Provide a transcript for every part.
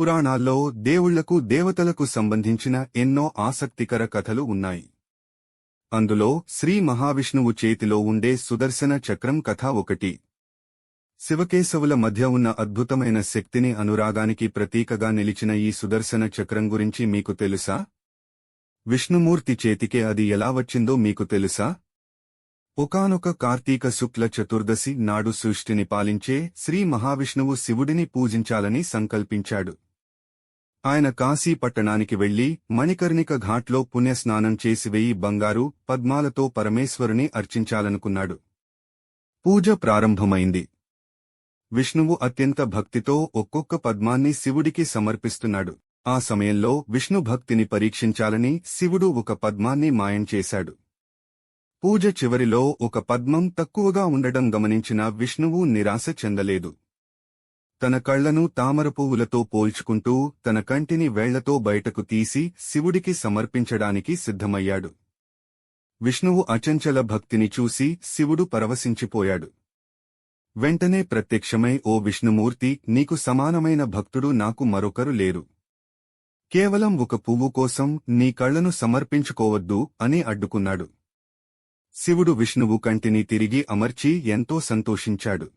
పురాణాల్లో దేవుళ్ళకు దేవతలకు సంబంధించిన ఎన్నో ఆసక్తికర కథలు ఉన్నాయి. అందులో శ్రీ మహావిష్ణువు చేతిలో ఉండే సుదర్శన చక్రం కథ ఒకటి. శివకేశవుల మధ్య ఉన్న అద్భుతమైన శక్తిని అనురాగానికి ప్రతీకగా నిలిచిన ఈ సుదర్శన చక్రం గురించి మీకు తెలుసా? విష్ణుమూర్తి చేతికే అది ఎలా వచ్చిందో మీకు తెలుసా? ఒకానొక కార్తీక శుక్ల చతుర్దశి నాడు సృష్టిని పాలించే శ్రీ మహావిష్ణువు శివుడిని పూజించాలని సంకల్పించాడు. ఆయన కాశీ పట్టణానికి వెళ్ళి మణికర్ణిక ఘాట్లో పుణ్యస్నానం చేసి వెయ్యి బంగారు పద్మాలతో పరమేశ్వరుని అర్చించాలనుకున్నాడు. పూజ ప్రారంభమైంది. విష్ణువు అత్యంత భక్తితో ఒక్కొక్క పద్మాన్ని శివుడికి సమర్పిస్తున్నాడు. ఆ సమయంలో విష్ణు భక్తిని పరీక్షించాలని శివుడు ఒక పద్మాన్ని మాయం చేశాడు. పూజ చివరిలో ఒక పద్మం తక్కువగా ఉండడం గమనించిన విష్ణువు నిరాశ చెందలేదు. తన కళ్ళను తామర పువ్వులతో పోల్చుకుంటూ తన కంటిని వేళ్ళతో బయటకు తీసి శివుడికి సమర్పించడానికి సిద్ధమయ్యాడు. విష్ణువు అచంచల భక్తిని చూసి శివుడు పరవశించిపోయాడు. వెంటనే ప్రత్యక్షమై ఓ విష్ణుమూర్తి నీకు సమానమైన భక్తుడు నాకు మరొకరు లేరు. కేవలం ఒక పువ్వు కోసం నీ కళ్ళను సమర్పించుకోవద్దు అని అడ్డుకున్నాడు. శివుడు విష్ణువు కంటిని తిరిగి అమర్చి ఎంతో సంతోషించాడు.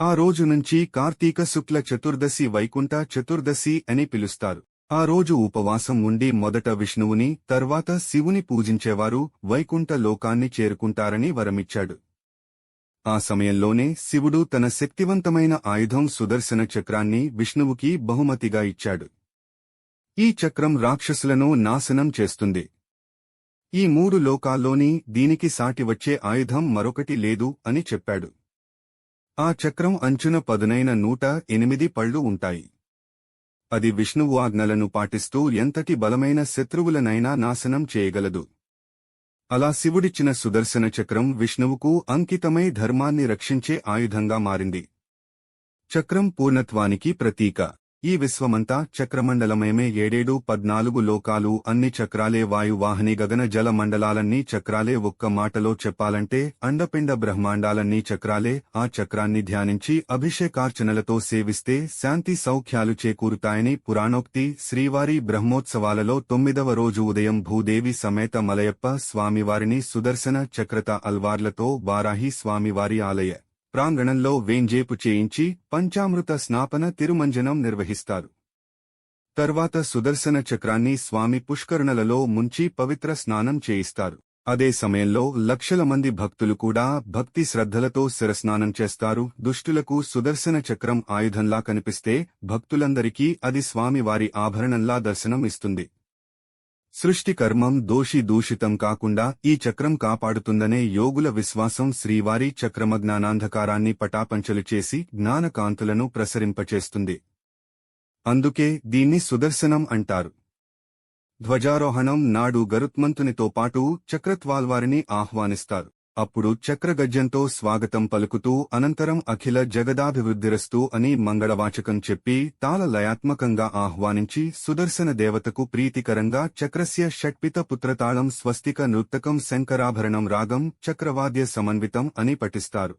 ఆ రోజు నుంచి కార్తీక శుక్ల చతుర్దశి వైకుంఠ చతుర్దశి అని పిలుస్తారు. ఆ రోజు ఉపవాసం ఉండి మొదట విష్ణువుని తర్వాత శివుని పూజించేవారు వైకుంఠ లోకాన్ని చేరుకుంటారని వరమిచ్చాడు. ఆ సమయంలోనే శివుడు తన శక్తివంతమైన ఆయుధం సుదర్శన చక్రాన్ని విష్ణువుకి బహుమతిగా ఇచ్చాడు. ఈ చక్రం రాక్షసులను నాశనం చేస్తుంది. ఈ మూడు లోకాల్లోని దీనికి సాటి వచ్చే ఆయుధం మరొకటి లేదు అని చెప్పాడు. ఆ చక్రం అంచున పదునైన నూట ఎనిమిది పళ్ళు ఉంటాయి. అది విష్ణువు ఆజ్ఞలను పాటిస్తూ ఎంతటి బలమైన శత్రువులనైనా నాశనం చేయగలదు. అలా శివుడిచ్చిన సుదర్శన చక్రం విష్ణువుకు అంకితమై ధర్మాన్ని రక్షించే ఆయుధంగా మారింది. చక్రం పూర్ణత్వానికి ప్రతీక. ఈ విశ్వమంతా చక్రమండలమేమే ఏడేడు పద్నాలుగు లోకాలు అన్ని చక్రాలే వాయువాహిని గగన జల మండలాలన్నీ చక్రాలే ఒక్క మాటలో చెప్పాలంటే అండపిండ బ్రహ్మాండాలన్నీ చక్రాలే ఆ చక్రాన్ని ధ్యానించి అభిషేకార్చనలతో సేవిస్తే శాంతి సౌఖ్యాలు చేకూరుతాయని పురాణోక్తి శ్రీవారి బ్రహ్మోత్సవాలలో తొమ్మిదవ రోజు ఉదయం భూదేవి సమేత మలయప్ప స్వామివారిని సుదర్శన చక్రత అల్వార్లతో వారాహి స్వామివారి ఆలయ ప్రాంగణంలో వేంజేపు చేయించి పంచామృత స్నాపన తిరుమంజనం నిర్వహిస్తారు. తర్వాత సుదర్శన చక్రాన్ని స్వామి పుష్కరణలలో ముంచి పవిత్ర స్నానం చేయిస్తారు. అదే సమయంలో లక్షల మంది భక్తులు కూడా భక్తి శ్రద్ధలతో శిరస్నానం చేస్తారు. దుష్టులకు సుదర్శన చక్రం ఆయుధంలా కనిపిస్తే భక్తులందరికీ అది స్వామివారి ఆభరణంలా దర్శనం ఇస్తుంది. సృష్టి కర్మం దోషి దూషితం కాకుండా ఈ చక్రం కాపాడుతుందనే యోగుల విశ్వాసం శ్రీవారి చక్రమజ్ఞానాంధకారాన్ని పటాపంచలు చేసి జ్ఞానకాంతులను ప్రసరింపచేస్తుంది. అందుకే దీన్ని సుదర్శనం అంటారు. ధ్వజారోహణం నాడు గరుత్మంతునితో పాటు చక్రత్వాల్వారిని ఆహ్వానిస్తారు. అప్పుడు చక్రగజ్యంతో స్వాగతం పలుకుతూ అనంతరం అఖిల జగదాభివృద్ధిరస్తూ అని మంగళవాచకం చెప్పి తాళ లయాత్మకంగా ఆహ్వానించి సుదర్శన దేవతకు ప్రీతికరంగా చక్రస్య షట్పిత పుత్రతాళం స్వస్తిక నృత్తకం శంకరాభరణం రాగం చక్రవాద్య సమన్వితం అని పఠిస్తారు.